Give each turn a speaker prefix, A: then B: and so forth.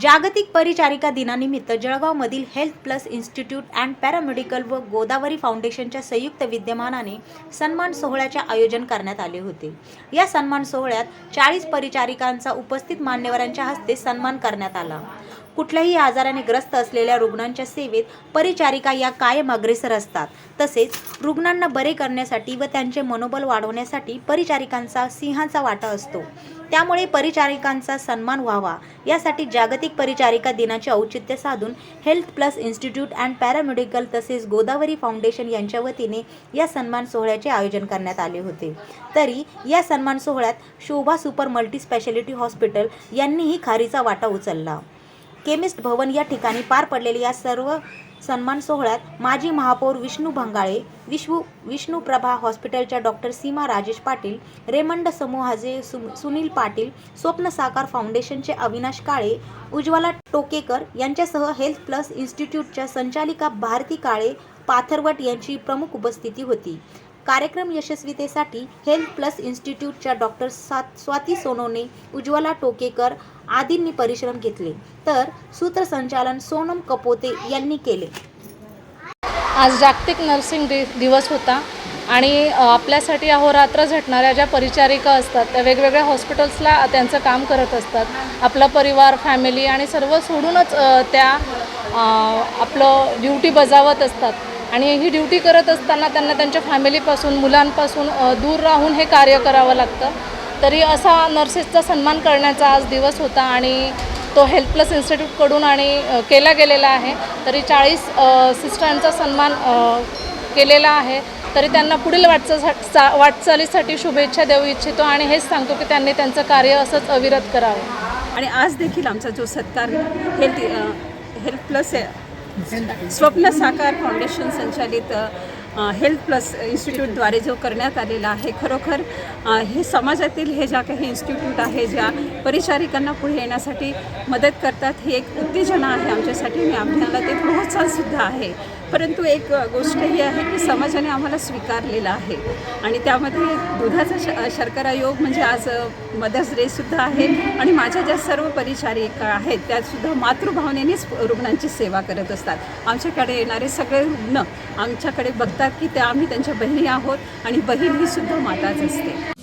A: जागतिक परिचारिका दिनानिमित्त जळगावमधील health plus institute and paramedical व गोदावरी फाउंडेशनच्या संयुक्त विद्यमानाने सन्मान सोहळ्याचे आयोजन करण्यात आले होते. या सन्मान सोहळ्यात चाळीस परिचारिकांचा उपस्थित मान्यवरांच्या हस्ते सन्मान करण्यात आला. कुठल्याही आजाराने ग्रस्त असलेल्या रुग्णांच्या सेवेत परिचारिका या कायम अग्रेसर असतात. तसेच रुग्णांना बरे करण्यासाठी व त्यांचे मनोबल वाढवण्यासाठी परिचारिकांचा सिंहाचा वाटा असतो. त्यामुळे परिचारिकांचा सन्मान व्हावा. यासाठी जागतिक परिचारिका दिनाचे औचित्य साधून health plus institute and paramedical तसेच गोदावरी फाउंडेशन यांच्या वतीने या सन्मान सोहळ्याचे आयोजन करण्यात आले होते. तरी या सन्मान सोहळ्यात Shobha super multi speciality hospital यांनीही खारीचा वाटा उचलला. केमिस्ट भवन या ठिकाणी पार पडलेल्या या सर्व सन्मान सोहळ्यात माजी महापौर विष्णू भंगाळे विश्वू विष्णू प्रभा हॉस्पिटलच्या डॉक्टर सीमा राजेश पाटील रेमंड समूहाचे सु सुनील पाटील स्वप्न साकार फाउंडेशनचे अविनाश काळे उज्ज्वला टोकेकर यांच्यासह हेल्थ प्लस इन्स्टिट्यूटच्या संचालिका भारती काळे पाथरवट यांची प्रमुख उपस्थिती होती. कार्यक्रम यशस्वीतेसाठी हेल्थ प्लस इन्स्टिट्यूटच्या डॉक्टर सात स्वाती सोनवणे उज्ज्वला टोकेकर आदींनी परिश्रम घेतले. तर सूत्रसंचालन सोनम कपोते यांनी केले.
B: आज जागतिक नर्सिंग डे दिवस होता आणि आपल्यासाठी अहोरात्र झटणाऱ्या ज्या परिचारिका असतात त्या वेगवेगळ्या हॉस्पिटल्सला त्यांचं काम करत असतात. आपला परिवार फॅमिली आणि सर्व सोडूनच त्या आपलं ड्युटी बजावत असतात. आणि ही ड्युटी करत असताना त्यांना त्यांच्या फॅमिलीपासून मुलांपासून दूर राहून हे कार्य करावं लागतं. तरी असा नर्सेसचा सन्मान करण्याचा आज दिवस होता आणि तो हेल्थ प्लस इन्स्टिट्यूटकडून आणि केला गेलेला आहे. तरी चाळीस सिस्टरांचा सन्मान केलेला आहे. तरी त्यांना पुढील वाटचा चा- वाटचालीसाठी शुभेच्छा देऊ इच्छितो आणि हेच सांगतो की त्यांनी त्यांचं कार्य असंच अविरत करावं.
C: आणि आज देखील आमचा जो सत्कार हेल्थ हेल्प हेल्थ प्लस अ, स्वप्न साकार फाउंडेशन संचालित हेल्थ प्लस इन्स्टिट्यूटद्वारे जो करण्यात आलेला आहे खरोखर हे समाजातील हे ज्या काही इन्स्टिट्यूट आहे ज्या परिचारिकांना पुढे येण्यासाठी मदत करतात ही एक उत्तेजना आहे आमच्यासाठी आणि आम्हाला ते प्रोत्साहनसुद्धा आहे. परंतु एक गोष्ट ही आहे की समाजाने आम्हाला स्वीकारलेलं आहे. आणि त्यामध्ये दुधाचा श शर्करा योग म्हणजे आज मदर्स डेसुद्धा आहे आणि माझ्या ज्या सर्व परिचारिका आहेत त्यासुद्धा मातृभावनेनेच रुग्णांची सेवा करत असतात. आमच्याकडे येणारे सगळे रुग्ण आमच्याकडे बघतात की त्या आम्ही त्यांच्या बहिणी आहोत आणि बहीण ही सुद्धा माताच असते.